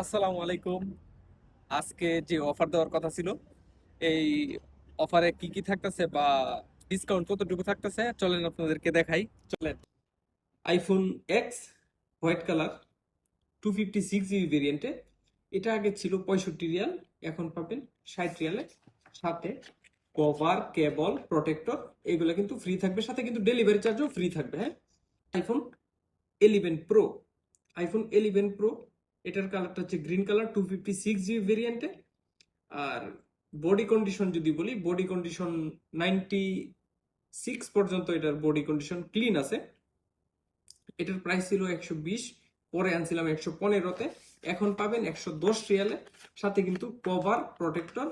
আসসালামু আলাইকুম। আজকে যে অফার দেওয়ার কথা ছিল, এই অফারে কি কি থাকতেছে বা ডিসকাউন্ট কতটুকু থাকতেছে, চলেন আপনাদেরকে দেখাই। চলেন। IPhone X white colour two fifty six GB ভেরিয়েন্টে এটা আগে ছিল পঁয়ষট্টি রিয়াল, এখন পাবেন ষাট রিয়ালে। সাথে কভার কেবল প্রোটেক্টর এগুলো কিন্তু ফ্রি থাকবে। সাথে কিন্তু ডেলিভারি চার্জও ফ্রি থাকবে হ্যাঁ? IPhone eleven pro iPhone eleven pro এটার কালারটা হচ্ছে green colour two fifty six GB ভেরিয়েন্টে আর বডি কন্ডিশন যদি বলি বডি কন্ডিশন নাইনটি সিক্স পর্যন্ত এটার বডি কন্ডিশন ক্লিন আছে। এটার প্রাইস ছিল একশো বিশ, পরে আনছিলাম একশো পনেরোতে। এখন পাবেন একশো দশ রিয়ালে। সাথে কিন্তু কভার প্রোটেক্টর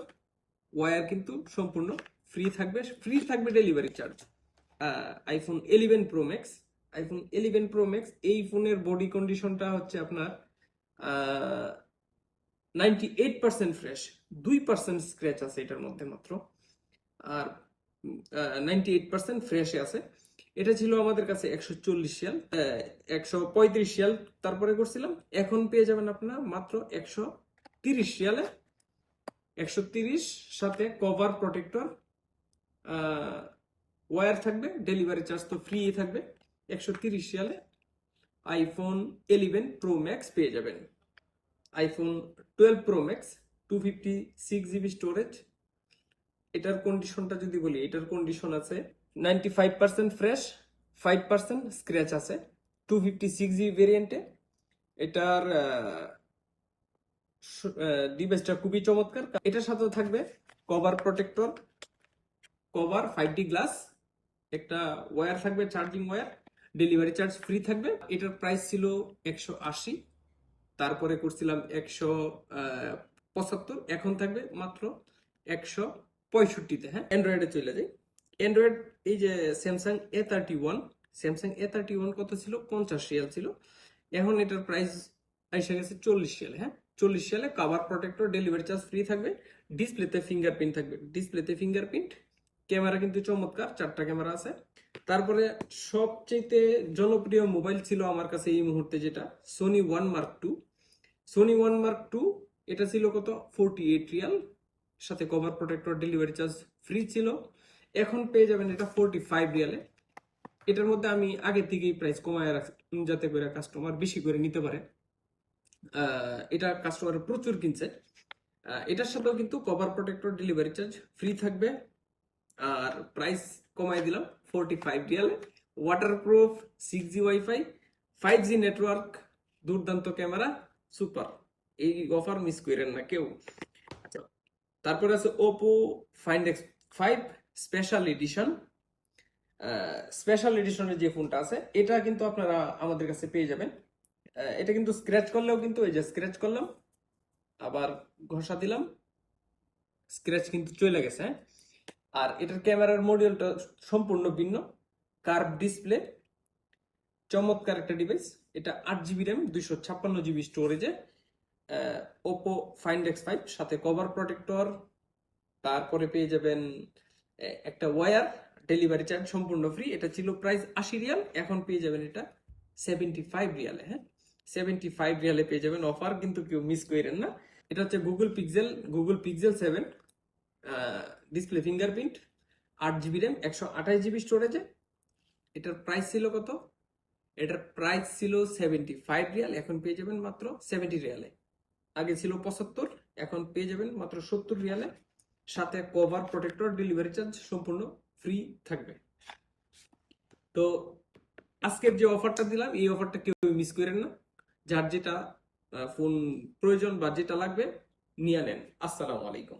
ওয়্যার কিন্তু সম্পূর্ণ ফ্রি থাকবে। ফ্রি থাকবে delivery charge iPhone eleven pro max iPhone eleven pro max এই ফোনের বডি কন্ডিশনটা হচ্ছে আপনার নাইনটি এইট পার্সেন্ট ফ্রেশ দুই পার্সেন্ট স্ক্র্যাচ আছে এটার মধ্যে মাত্র। আর নাইনটি এইট পার্সেন্ট ফ্রেশে আছে। এটা ছিল আমাদের কাছে একশো চল্লিশ শিয়াল একশো পঁয়ত্রিশ শিয়াল। তারপরে করছিলাম, এখন পেয়ে যাবেন আপনার মাত্র একশো তিরিশ শিয়ালে। একশো তিরিশ সাথে কভার প্রোটেক্টর ওয়্যার থাকবে ডেলিভারি চার্জ তো ফ্রি থাকবে। একশো তিরিশ শিয়ালে আইফোন এলিভেন প্রো ম্যাক্স পেয়ে যাবেন। IPhone twelve pro max two fifty six GB storage এটার কন্ডিশনটা যদি বলি, এটার কন্ডিশন আছে ninety five percent fresh five percent scratch আছে টু ফিফটি সিক্স জিবি ভেরিয়েন্টে এটার ডিভাইসটা খুবই চমৎকার। এটার সাথেও থাকবে cover protector cover five D glass একটা ওয়্যার থাকবে charging wire delivery charge free থাকবে। এটার প্রাইস ছিল একশো আশি। তারপরে করছিলাম একশো পঁচাত্তর। এখন থাকবে মাত্র একশো পঁয়ষট্টিতে হ্যাঁ? অ্যান্ড্রয়েডে চলে যাই। অ্যান্ড্রয়েড এই যে Samsung A thirty one Samsung A thirty one কত ছিল? পঞ্চাশ রিয়াল ছিল। এখন এটার প্রাইস এসে গেছে চল্লিশ রিয়াল হ্যাঁ? চল্লিশ রিয়ালে cover protector delivery charge free থাকবে। ডিসপ্লেতে ফিঙ্গারপ্রিন্ট থাকবে। ডিসপ্লেতে ফিঙ্গারপ্রিন্ট ক্যামেরা কিন্তু চমৎকার, চারটা ক্যামেরা আছে। তারপরে সবচেয়ে জনপ্রিয় মোবাইল ছিল আমার কাছে এই মুহূর্তে যেটা Sony one mark two Sony one mark two এটা ছিল কত? ফোরটি এইট রিয়াল। সাথে cover protector delivery charge free ছিল। এখন পেয়ে যাবেন এটা ফোরটি ফাইভ রিয়ালে। এটার মধ্যে আমি আগে থেকেই প্রাইস কমায় রাখছি, যাতে করে কাস্টমার বেশি করে নিতে পারে। এটা কাস্টমার প্রচুর কিনছে। এটার সাথেও কিন্তু cover protector delivery charge free থাকবে। আর প্রাইস কমাই দিলাম ফোরটি ফাইভ রিয়ালে waterproof six G WiFi five G network দুর্দান্ত ক্যামেরা সুপার এই অফার মিস করেন না কেউ। আচ্ছা তারপরে আছে Oppo Find X five special edition special এডিশনের যে ফোনটা আছে, এটা কিন্তু আপনারা আমাদের কাছে পেয়ে যাবেন। এটা কিন্তু স্ক্র্যাচ করলেও কিন্তু এই যে স্ক্র্যাচ করলাম, আবার ঘষা দিলাম স্ক্র্যাচ কিন্তু চলে গেছে হ্যাঁ? আর এটার ক্যামেরার মডিউলটা সম্পূর্ণ ভিন্ন। কার্ভ ডিসপ্লে চমৎকার একটা ডিভাইস এটা আট জিবি র্যাম দুইশো ছাপ্পান্ন জিবি স্টোরেজে ওপো ফাইন্ড এক্স ফাইভ সাথে কভার প্রোটেক্টর তারপরে পেয়ে যাবেন একটা ওয়ার ডেলিভারি চার্জ সম্পূর্ণ ফ্রি এটা ছিল প্রাইস আশি রিয়াল, এখন পেয়ে যাবেন এটা সেভেন্টি ফাইভ রিয়ালে হ্যাঁ? সেভেন্টি ফাইভ রিয়ালে পেয়ে যাবেন অফার কিন্তু কেউ মিস করেন না। এটা হচ্ছে Google Pixel Google Pixel seven display fingerprint আট জিবি র্যাম একশো আঠাশ জিবি স্টোরেজে এটার প্রাইস ছিল কত? এটার প্রাইস ছিল সেভেন্টি ফাইভ রিয়াল, এখন পেয়ে যাবেন মাত্র সেভেন্টি রিয়ালে। আগে ছিল পঁচাত্তর, এখন পেয়ে যাবেন মাত্র সত্তর রিয়ালে। সাথে কভার প্রোটেক্টর ডেলিভারি চার্জ সম্পূর্ণ ফ্রি থাকবে। তো আজকের যে অফারটা দিলাম, এই অফারটা কেউ মিস করেন না। যার যেটা ফোন প্রয়োজন বা যেটা লাগবে, নিয়ে নেন। আসসালামু আলাইকুম।